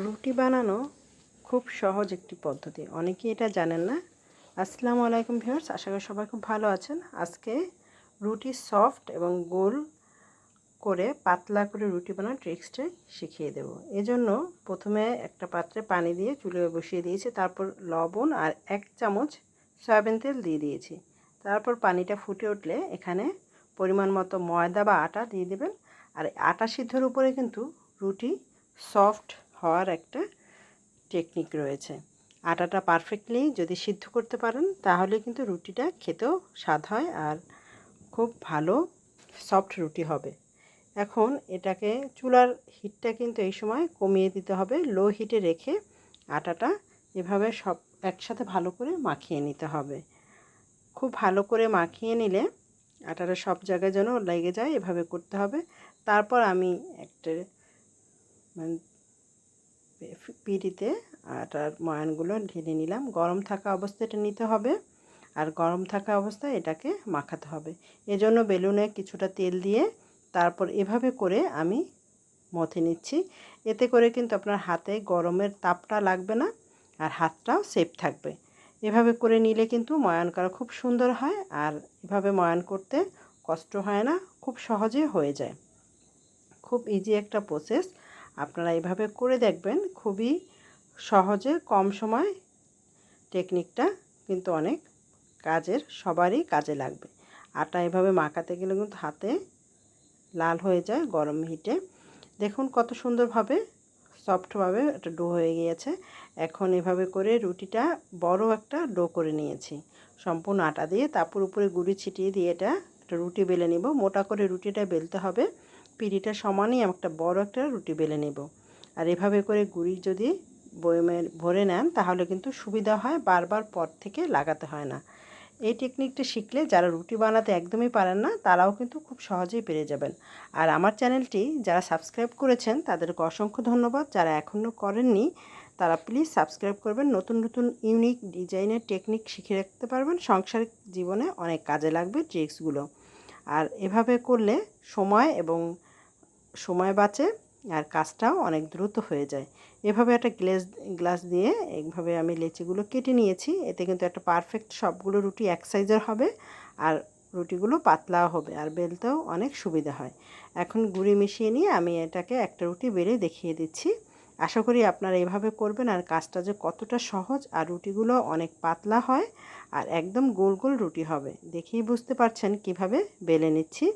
রুটি বানানো খুব সহজ একটি পদ্ধতি। অনেকেই এটা জানেন না। আসসালামু আলাইকুম ভিউয়ার্স, আশা করি সবাই খুব ভালো আছেন। আজকে রুটি সফট এবং গোল করে, পাতলা করে রুটি বানানোর ট্রিক্সটাই শিখিয়ে দেব। এজন্য প্রথমে একটা পাত্রে পানি দিয়ে চুলে বসিয়ে দিয়েছি, তারপর লবণ আর এক চামচ সয়াবিন তেল দিয়ে দিয়েছি। তারপর পানিটা ফুটে উঠলে এখানে পরিমাণ মতো ময়দা বা আটা দিয়ে দেবেন। আর আটা সিদ্ধর উপরে কিন্তু রুটি সফট হওয়ার একটা টেকনিক রয়েছে। আটাটা পারফেক্টলি যদি সিদ্ধ করতে পারেন, তাহলে কিন্তু রুটিটা খেতেও স্বাদ হয় আর খুব ভালো সফট রুটি হবে। এখন এটাকে চুলার হিটটা কিন্তু এই সময় কমিয়ে দিতে হবে। লো হিটে রেখে আটাটা এভাবে সব একসাথে ভালো করে মাখিয়ে নিতে হবে। খুব ভালো করে মাখিয়ে নিলে আটাটা সব জায়গায় যেন লেগে যায়, এভাবে করতে হবে। তারপর আমি একটা মানে পিড়িতে আটার ময়ানগুলো ঢেলে নিলাম। গরম থাকা অবস্থায় এটা নিতে হবে আর গরম থাকা অবস্থায় এটাকে মাখাতে হবে। এজন্য বেলুনে কিছুটা তেল দিয়ে তারপর এভাবে করে আমি মথে নিচ্ছি। এতে করে কিন্তু আপনার হাতে গরমের তাপটা লাগবে না আর হাতটাও সেফ থাকবে। এভাবে করে নিলে কিন্তু ময়ান করা খুব সুন্দর হয় আর এভাবে ময়ান করতে কষ্ট হয় না, খুব সহজে হয়ে যায়। খুব ইজি একটা প্রসেস আপনারা এভাবে করে দেখবেন, খুবই সহজে কম সময় টেকনিকটা কিন্তু অনেক কাজের, সবারই কাজে লাগবে। আটা এভাবে মাখাতে গেলে কিন্তু হাতে লাল হয়ে যায় গরম হিটে। দেখুন কত সুন্দরভাবে সফটভাবে একটা ডো হয়ে গিয়েছে। এখন এভাবে করে রুটিটা বড় একটা ডো করে নিয়েছি। সম্পূর্ণ আটা দিয়ে তারপর উপরে গুড়ি ছিটিয়ে দিয়ে এটা একটা রুটি বেলে নিব। মোটা করে রুটিটা বেলতে হবে। পিঁড়িটা সমানই একটা বড় একটা রুটি বেলে নেব। আর এভাবে করে গুড়ি যদি বয়মের ভরে নেন, তাহলে কিন্তু সুবিধা হয়, বারবার পর থেকে লাগাতে হয় না। এই টেকনিকটা শিখলে যারা রুটি বানাতে একদমই পারেন না, তারাও কিন্তু খুব সহজেই পেরে যাবেন। আর আমার চ্যানেলটি যারা সাবস্ক্রাইব করেছেন, তাদেরকে অসংখ্য ধন্যবাদ। যারা এখনও করেননি, তারা প্লিজ সাবস্ক্রাইব করবেন। নতুন নতুন ইউনিক ডিজাইনের টেকনিক শিখে রাখতে পারবেন। সংসারিক জীবনে অনেক কাজে লাগবে ট্রিক্সগুলো আর এভাবে করলে সময় এবং সময় বাঁচে আর কাজটাও অনেক দ্রুত হয়ে যায়। এভাবে একটা গ্লাস গ্লাস দিয়ে এইভাবে আমি লেচিগুলো কেটে নিয়েছি। এতে কিন্তু একটা পারফেক্ট সবগুলো রুটি এক সাইজের হবে আর রুটিগুলো পাতলাও হবে আর বেলতেও অনেক সুবিধা হয়। এখন গুঁড়ি মিশিয়ে নিয়ে আমি এটাকে একটা রুটি বেড়ে দেখিয়ে দিচ্ছি। আশা করি আপনারা এভাবে করবেন আর কাজটা যে কতটা সহজ আর রুটিগুলো অনেক পাতলা হয় আর একদম গোল গোল রুটি হবে। দেখেই বুঝতে পারছেন কীভাবে বেলে নিচ্ছি।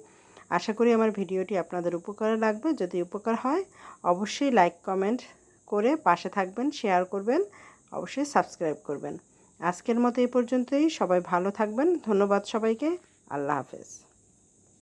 আশা করি আমার ভিডিওটি আপনাদের উপকারে লাগবে। যদি উপকার হয়, অবশ্যই লাইক কমেন্ট করে পাশে থাকবেন শেয়ার করবেন, অবশ্যই সাবস্ক্রাইব করবেন। আজকের মতো এই পর্যন্তই। সবাই ভালো থাকবেন। ধন্যবাদ সবাইকে। আল্লাহ হাফেজ।